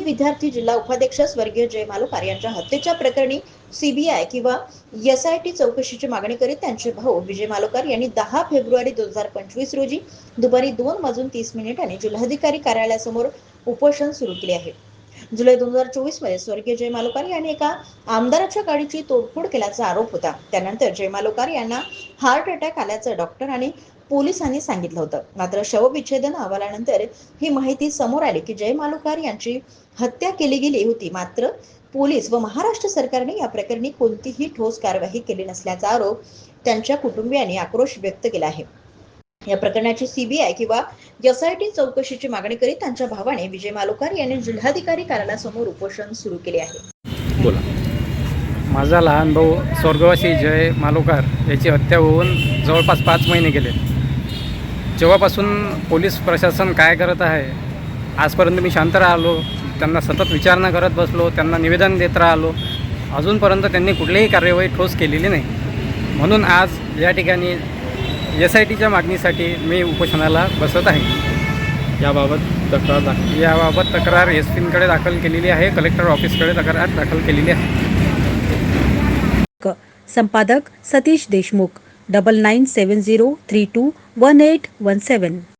विद्यार्थी जिल्हा उपाध्यक्ष स्वर्गीय जय मालुकार यांच्या हत्येच्या प्रकरणी सीबीआय किंवा एसआयटी चौकशीची मागणी करीत त्यांचे भाऊ विजय मालुकार यांनी दहा फेब्रुवारी दोन हजार पंचवीस रोजी दुपारी दोन वाजून तीस मिनिटांनी जिल्हाधिकारी कार्यालयासमोर उपोषण सुरू केले आहे. जुलै दोन हजार चोवीसमध्ये स्वर्गीय जय मालोकार यांनी एका आमदाराच्या गाडीची तोडफोड केल्याचा आरोप होता. त्यानंतर जय मालोकार यांना हार्ट अटॅक आल्याचं डॉक्टर आणि पोलिसांनी सांगितलं होतं. मात्र शवविच्छेदन अहवालानंतर ही माहिती समोर आली की जय मालुकार यांची हत्या केली गेली होती. मात्र पोलीस व महाराष्ट्र सरकारने या प्रकरणी कोणतीही ठोस कारवाई केली नसल्याचा आरोप त्यांच्या कुटुंबियांनी आक्रोश व्यक्त केला आहे. या प्रकरणाची सीबीआय किंवा एसआयटी चौकशीची मागणी करीत त्यांच्या भावाने विजय मालुकार यांनी जिल्हाधिकारी कार्यालयासमोर उपोषण सुरू केले आहे. बोला. माझा लहान भाऊ स्वर्गवासी जय मालोकार याची हत्या होऊन जवळपास पाच महिने गेले. जेव्हापासून पोलीस प्रशासन काय करत आहे आजपर्यंत मी शांत राहिलो त्यांना सतत विचारणा करत बसलो त्यांना निवेदन देत राहिलो अजूनपर्यंत त्यांनी कुठलीही कार्यवाही ठोस केलेली नाही. म्हणून आज या ठिकाणी एस आय टीच्या मागणीसाठी मी उपोषणाला बसत आहे. याबाबत तक्रार दाखल याबाबत तक्रार एस पींकडे दाखल केलेली आहे कलेक्टर ऑफिसकडे तक्रार दाखल केलेली आहे. क- संपादक सतीश देशमुख. 9970321817.